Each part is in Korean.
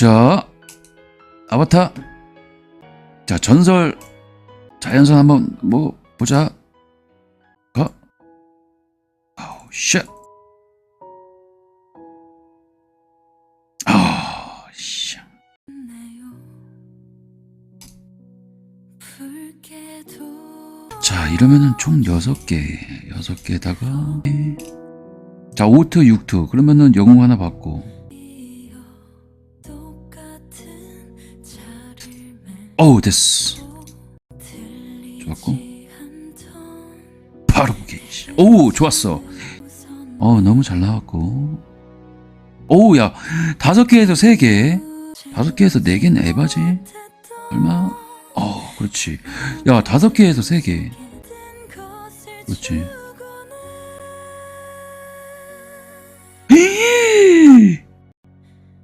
자, 아바타. 자, 전설 자연선 한번 뭐 보자. 가. 아우, 쉣. 아, 씨. 자, 이러면은 총 6개. 6개에다가 자, 5투, 6투. 그러면은 영웅 하나 받고. 어우, 됐어. 좋았고. 바로 게이지. 오, 좋았어. 어, 너무 잘 나왔고. 오, 야, 다섯 개에서 세 개. 다섯 개에서 네 개는 에바지. 얼마? 어, 그렇지. 야, 다섯 개에서 세 개. 그렇지.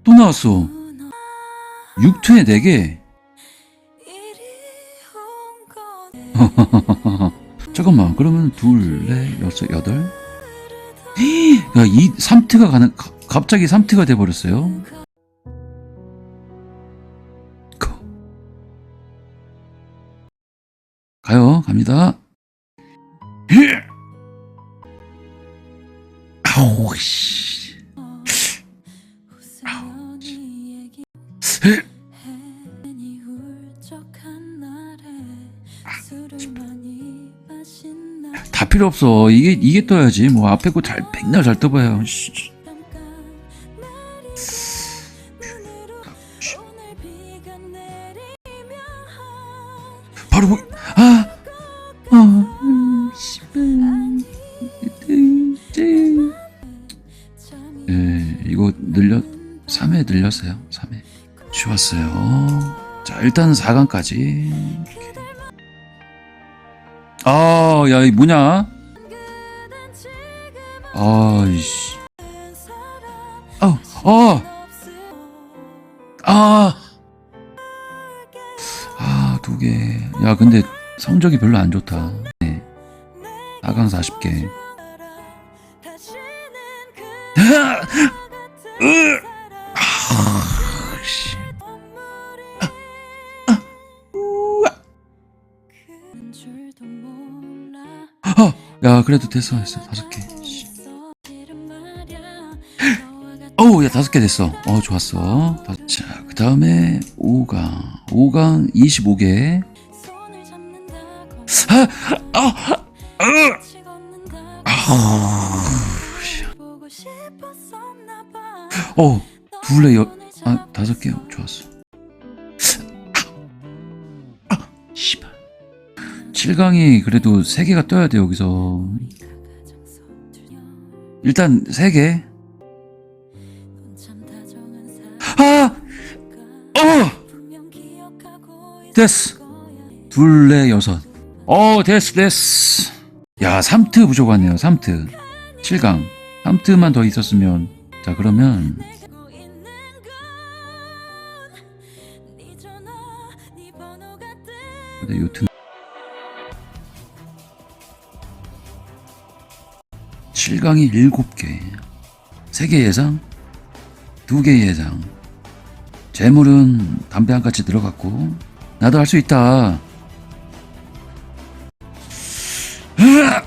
또 나왔어. 6투에 4개. 잠깐만, 그러면 둘, 넷, 여섯, 여덟. 야, 이 3트가 가는, 가- 갑자기 3트가 돼버렸어요. 고. 가요, 갑니다. 아우, 씨. 필요 없어. 이게, 이게 떠야지. 뭐, 앞에 거 잘, 백날 잘 떠봐요. 씨. 바로, 보- 아! 아, 음, 씨발. 예, 3회 늘렸어요. 3회. 좋았어요. 자, 일단 4강까지. 아, 야, 이 뭐냐? 아이씨. 어, 어, 아. 아, 두 개. 야, 근데 성적이 별로 안 좋다. 네. 4강 40개. 아, 씨. 아, 야, 그래도 됐어, 됐어. 다섯 개. 어우, 야, 다섯 개 됐어. 어, 좋았어. 다- 자, 그 다음에 5강. 5강 25개. 아, 아, 아, 씨. 어, 둘레 여, 아, 다섯 개. 좋았어. 아, 씨발. 7강이 그래도 3개가 떠야 돼, 여기서. 일단 3개. 됐어. 둘, 넷, 여섯. 어, 됐어, 됐어. 야, 3트 부족하네요, 3트. 7강. 3트만 더 있었으면. 자, 그러면. 근데 요트 7강이 7개. 3개 예상, 2개 예상. 재물은 담배 한 가지 들어갔고, 나도 할 수 있다. 으아!